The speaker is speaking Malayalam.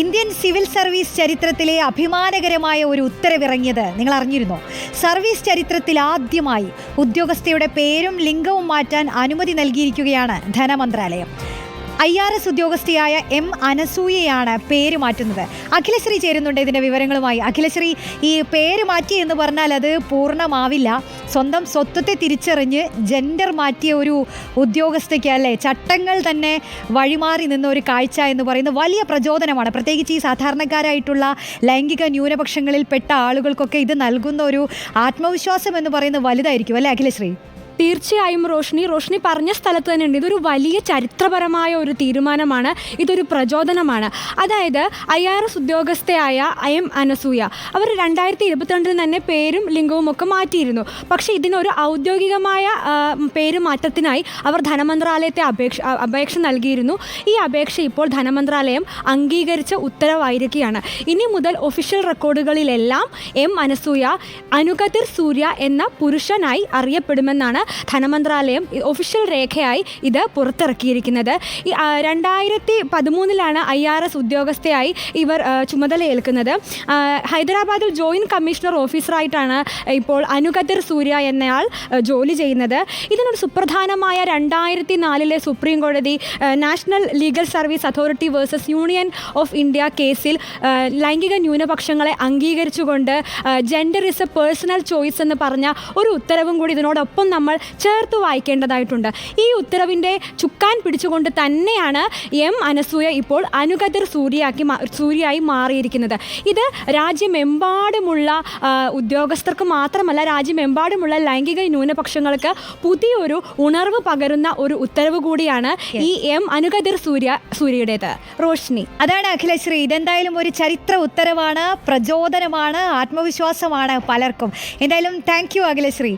ഇന്ത്യൻ സിവിൽ സർവീസ് ചരിത്രത്തിലെ അഭിമാനകരമായ ഒരു ഉത്തരവിറങ്ങിയത് നിങ്ങൾ അറിഞ്ഞിരുന്നോ? സർവീസ് ചരിത്രത്തിൽ ആദ്യമായി ഉദ്യോഗസ്ഥയുടെ പേരും ലിംഗവും മാറ്റാൻ അനുമതി നൽകിയിരിക്കുകയാണ് ധനമന്ത്രാലയം. ഐ ആർ എസ് ഉദ്യോഗസ്ഥയായ എം അനസൂയയാണ് പേര് മാറ്റുന്നത്. അഖിലശ്രീ ചേരുന്നുണ്ട് ഇതിന്റെ വിവരങ്ങളുമായി. അഖിലശ്രീ ഈ പേര് മാറ്റി എന്ന് പറഞ്ഞാൽ അത് പൂർണമാവില്ല. സ്വന്തം സ്വത്വത്തെ തിരിച്ചറിഞ്ഞ് ജെൻഡർ മാറ്റിയ ഒരു ഉദ്യോഗസ്ഥയ്ക്ക് അല്ലേ ചട്ടങ്ങൾ തന്നെ വഴിമാറി നിന്ന ഒരു കാഴ്ച എന്ന് പറയുന്നത് വലിയ പ്രചോദനമാണ്. പ്രത്യേകിച്ച് ഈ സാധാരണക്കാരായിട്ടുള്ള ലൈംഗിക ന്യൂനപക്ഷങ്ങളിൽ പെട്ട ആളുകൾക്കൊക്കെ ഇത് നൽകുന്ന ഒരു ആത്മവിശ്വാസം എന്ന് പറയുന്നത് വലുതായിരിക്കും അല്ലേ അഖിലശ്രീ? തീർച്ചയായും റോഷ്നി റോഷ്നി പറഞ്ഞ സ്ഥലത്ത് തന്നെ ഉണ്ട് ഇതൊരു വലിയ ചരിത്രപരമായ ഒരു തീരുമാനമാണ്. ഇതൊരു പ്രചോദനമാണ്. അതായത് ഐ ആർ എസ് ഉദ്യോഗസ്ഥയായ ഐ എം അനസൂയ. അവർ രണ്ടായിരത്തി ഇരുപത്തിരണ്ടിൽ തന്നെ പേരും ലിംഗവും ഒക്കെ മാറ്റിയിരുന്നു. പക്ഷേ ഇതിനൊരു ഔദ്യോഗികമായ പേര് മാറ്റത്തിനായി അവർ ധനമന്ത്രാലയത്തെ അപേക്ഷ അപേക്ഷ നൽകിയിരുന്നു. ഈ അപേക്ഷ ഇപ്പോൾ ധനമന്ത്രാലയം അംഗീകരിച്ച ഉത്തരവായിരിക്കുകയാണ്. ഇനി മുതൽ ഒഫീഷ്യൽ റെക്കോർഡുകളിലെല്ലാം എം അനസൂയ അനുകതിർ സൂര്യ എന്ന പുരുഷനായി അറിയപ്പെടുമെന്നാണ് ധനമന്ത്രാലയം ഒഫീഷ്യൽ രേഖയായി ഇത് പുറത്തിറക്കിയിരിക്കുന്നത്. ഈ രണ്ടായിരത്തി പതിമൂന്നിലാണ് ഐ ആർ എസ് ഉദ്യോഗസ്ഥയായി ഇവർ ചുമതലയേൽക്കുന്നത്. ഹൈദരാബാദിൽ ജോയിന്റ് കമ്മീഷണർ ഓഫീസറായിട്ടാണ് ഇപ്പോൾ അനുഗതർ സൂര്യ എന്നയാൾ ജോലി ചെയ്യുന്നത്. ഇതിനൊരു സുപ്രധാനമായ രണ്ടായിരത്തി നാലിലെ സുപ്രീം കോടതി National Legal Service Authority versus Union of India കേസിൽ ലൈംഗിക ന്യൂനപക്ഷങ്ങളെ അംഗീകരിച്ചുകൊണ്ട് gender is a personal choice എന്ന് പറഞ്ഞ ഒരു ഉത്തരവും കൂടി ഇതിനോടൊപ്പം നമ്മൾ ചേർത്ത് വായിക്കേണ്ടതായിട്ടുണ്ട്. ഈ ഉത്തരവിന്റെ ചുക്കാൻ പിടിച്ചുകൊണ്ട് തന്നെയാണ് എം അനസൂയ ഇപ്പോൾ അനുഗതർ സൂര്യയാക്കി സൂര്യയായി മാറിയിരിക്കുന്നത്. ഇത് രാജ്യമെമ്പാടുമുള്ള ഉദ്യോഗസ്ഥർക്ക് മാത്രമല്ല രാജ്യമെമ്പാടുമുള്ള ലൈംഗിക ന്യൂനപക്ഷങ്ങൾക്ക് പുതിയൊരു ഉണർവ് പകരുന്ന ഒരു ഉത്തരവ് കൂടിയാണ് ഈ എം അനുഗതിർ സൂര്യ സൂര്യയുടേത്. റോഷ്നി. അതാണ് അഖിലശ്രീ. ഇതെന്തായാലും ഒരു ചരിത്ര ഉത്തരവാണ് പ്രചോദനമാണ് ആത്മവിശ്വാസമാണ് പലർക്കും. എന്തായാലും താങ്ക് യു അഖിലശ്രീ.